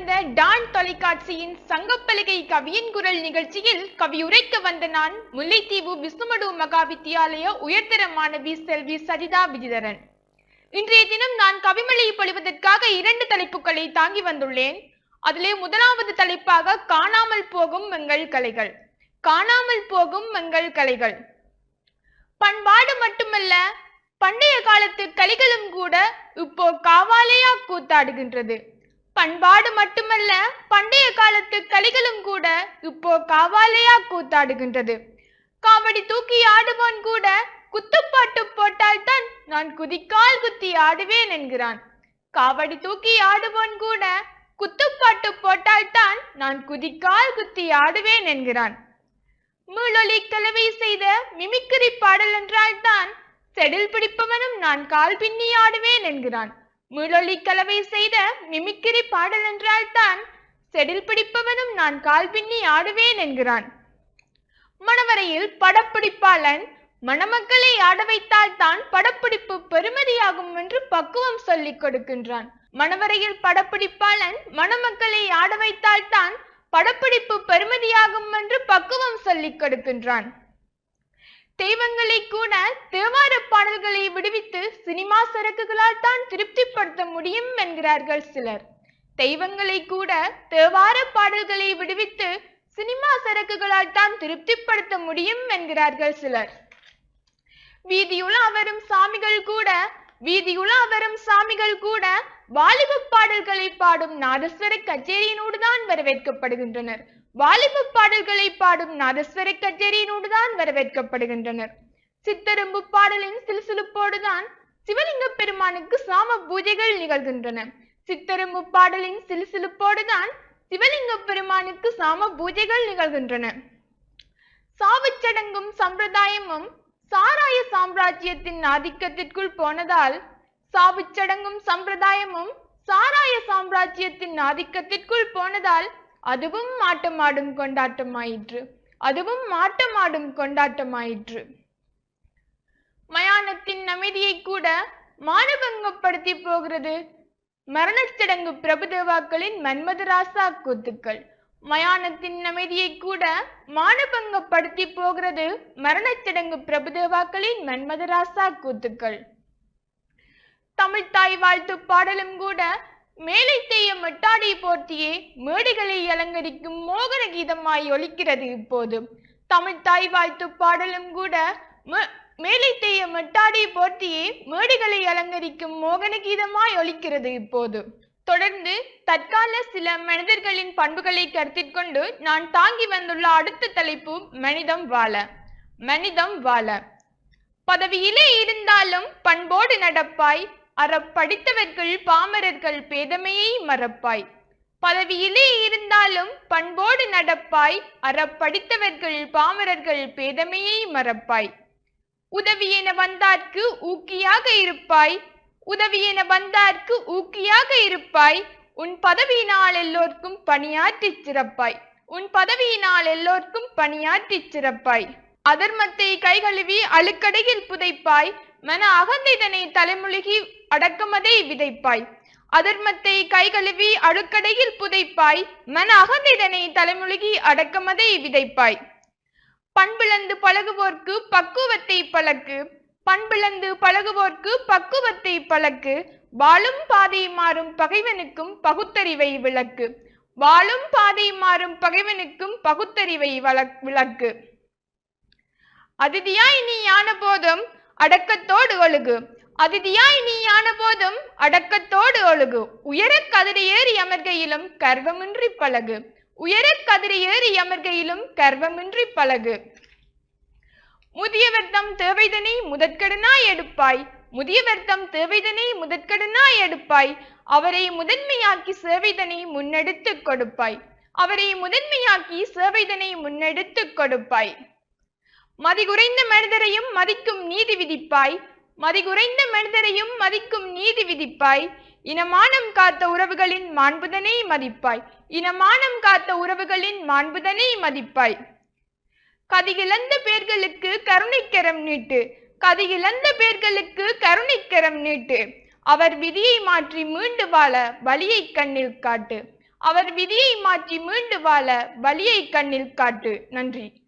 நடந்த டான் தொலைக்காட்சியின் சங்கப்பலகை கவியின் குரல் நிகழ்ச்சியில் கவியுரைக்க வந்த நான் முல்லைத்தீவு விஷ்ணுமடு மகா வித்தியாலய உயர்தர மாணவி செல்வி சஜிதா விஜிதரன். இன்றைய தினம் நான் கவிமொழியை பொழிவதற்காக இரண்டு தலைப்புகளை தாங்கி வந்துள்ளேன். அதிலே முதலாவது தலைப்பாக காணாமல் போகும் எங்கள் கலைகள். காணாமல் போகும் எங்கள் கலைகள். பண்பாடு மட்டுமல்ல பண்டைய காலத்து கலைகளும் கூட இப்போ காவாலையா கூத்தாடுகின்றது. பண்பாடு மட்டுமல்ல பண்டைய காலத்து கலிகளும் கூட இப்போ காவாலையா கூத்தாடுகின்றது. காவடி தூக்கி ஆடுவான் கூட குத்துப்பாட்டு போட்டால்தான் நான் குதிக்கால் குத்தி ஆடுவேன் என்கிறான். காவடி தூக்கி ஆடுவான் கூட குத்துப்பாட்டு போட்டால்தான் நான் குதிக்கால் குத்தி ஆடுவேன் என்கிறான். மீளொலி கலவை செய்த மிமிக்கிரி பாடல் என்றால்தான் செடில் பிடிப்பவனும் நான் கால் பின்னி ஆடுவேன் என்கிறான். மீளொலி கலவை செய்த மிமிக்கிரி பாடல் என்றால் தான் செடில் பிடிப்பவனும் நான் கால் பின்னி ஆடுவேன் என்கிறான். மணவரையில் படப்பிடிப்பாளன் மணமக்களை ஆட வைத்தால் தான் படப்பிடிப்பு பெருமதியாகும் என்று பக்குவம் சொல்லிக் கொடுக்கின்றான். மணவரையில் படப்பிடிப்பாளன் மணமக்களை ஆட வைத்தால் தான் படப்பிடிப்பு பெருமதியாகும் என்று பக்குவம் சொல்லிக் கொடுக்கின்றான். தெய்வங்களை கூட தேவார பாடல்களை விடுவித்து சினிமா சரக்குகளால் தான் திருப்திப்படுத்த முடியும் என்கிறார்கள் சிலர். தெய்வங்களை கூட தேவார பாடல்களை விடுவித்து சினிமா சரக்குகளால் தான் திருப்திப்படுத்த முடியும் என்கிறார்கள் சிலர். வீதியுலா வரும் சாமிகள் கூட வீதியுலா வரும் சாமிகள் கூட வாலிப பாடல்களை பாடும் நாதஸ்வர கச்சேரியினோடு தான் வரவேற்கப்படுகின்றனர். வாலிப பாடல்களை பாடும் நாதஸ்வர கச்சேரியினோடு தான் வரவேற்கப்படுகின்றனர். சித்தரும்பு பாடலின் சிலுசிலுப்போடுதான் சிவலிங்க பெருமானுக்கு சாம பூஜைகள் நிகழ்கின்றன. சித்தரும்பு பாடலின் சிலுசிலுப்போடுதான் சிவலிங்க பெருமானுக்கு சாம பூஜைகள் நிகழ்கின்றன. சாவுச்சடங்கும் சம்பிரதாயமும் சாராய சாம்ராஜ்யத்தின் ஆதிக்கத்திற்குள் போனதால் சாவுச்சடங்கும் சம்பிரதாயமும் சாராய சாம்ராஜ்யத்தின் ஆதிக்கத்திற்குள் போனதால் அதுவும் மாட்டமாடும் கொண்டாட்டமாயிற்று. அதுவும் மாட்டமாடும் கொண்டாட்டமாயிற்று. மயானத்தின் அமைதியை கூட மானபங்கப்படுத்தி போகிறது மரணச்சடங்கு பிரபுதேவாக்களின் மன்மதராசா கூத்துக்கள். மயானத்தின் அமைதியை கூட மானபங்கப்படுத்தி போகிறது மரணச்சடங்கு பிரபுதேவாக்களின் மன்மதராசா கூத்துக்கள். தமிழ்தாய் வாழ்த்து பாடலும் கூட மேலை தேய மெட்டாடி போர்த்தியே மேடைகளை அலங்கரிக்கும் மோகன கீதமாய் ஒலிக்கிறது இப்போது. தமிழ் தாய் வாழ்த்து பாடலும் கூட மே- மேலை தேய மெட்டாடி போர்த்தியே மேடைகளை அலங்கரிக்கும் மோகன கீதமாய் ஒலிக்கிறது இப்போது. தொடர்ந்து தற்கால சில மனிதர்களின் பண்புகளை கருத்தில் கொண்டு நான் தாங்கி வந்துள்ள அடுத்த தலைப்பு மனிதம் வாழ. மனிதம் வாழ. பதவியிலே இருந்தாலும் பண்போடு நடப்பாய் அறப்படித்தவர்கள் பாமரர்கள் பேதமையை மறப்பாய். பதவியிலே இருந்தாலும் பண்போடு நடப்பாய். அறப்படித்தவர்கள் பாமரர்கள் பேதமையை மறப்பாய். உதவி என வந்தார்க்கு ஊக்கியாக இருப்பாய். உதவி என வந்தார்க்கு ஊக்கியாக இருப்பாய். உன் பதவியினால் எல்லோர்க்கும் பணியாற்றிச் சிறப்பாய். உன் பதவியினால் எல்லோர்க்கும் பணியாற்றிச் சிறப்பாய். அதர்மத்தை கைகழுவி அழுக்கடையில் புதைப்பாய். மன அகந்தைதனை தலைமுழுகி அடக்கமதை விதைப்பாய். அதர்மத்தை கைகழுவி அழுக்கடையில் புதைப்பாய். மன அகந்தைதனை தலைமுழுகி அடக்கமதை விதைப்பாய். பண்பிழந்து பழகுவோர்க்கு பக்குவத்தை பழக்கு. பண்பிழந்து பழகுவோர்க்கு பக்குவத்தை பழக்கு. வாழும் பாதை மாறும் பகைவனுக்கும் பகுத்தறிவை விளக்கு. வாழும் பாதை மாறும் பகைவனுக்கும் பகுத்தறிவை விளக்கு. அதிதியாய் நீ ஆன போதும் அடக்கத்தோடு ஒழுகு. அதிதியாய் நீ ஆன போதும் அடக்கத்தோடு ஒழுகு. உயரக் கதிரி ஏறி அமர்கையிலும் கர்வமின்றி பழகு. உயரக் கதிரி ஏறி அமர்கையிலும் கர்வமின்றி பழகு. முதியவர் தம் தேவைதனை முதற்கடனாய் எடுப்பாய். முதியவர் தம் தேவைதனை முதற்கடனாய் எடுப்பாய். அவரை முதன்மையாக்கி சேவைதனை முன்னெடுத்துக் கொடுப்பாய். அவரை முதன்மையாக்கி சேவைதனை முன்னெடுத்துக் கொடுப்பாய். மதிகுறைந்த மனிதரையும் மதிக்கும் நீதி விதிப்பாய். மதிகுறைந்த மனிதரையும் மதிக்கும் நீதி விதிப்பாய். இனமானம் காத்த உறவுகளின் மாண்புதனை மதிப்பாய். இனமானம் காத்த உறவுகளின் மாண்புதனை மதிப்பாய். கதியிழந்த பேர்களுக்கு கருணைக்கரம் நீட்டு. கதியிழந்த பேர்களுக்கு கருணைக்கரம் நீட்டு. அவர் விதியை மாற்றி மீண்டு வாழ வழியை கண்ணில் காட்டு. அவர் விதியை மாற்றி மீண்டு வாழ வழியை கண்ணில் காட்டு. நன்றி.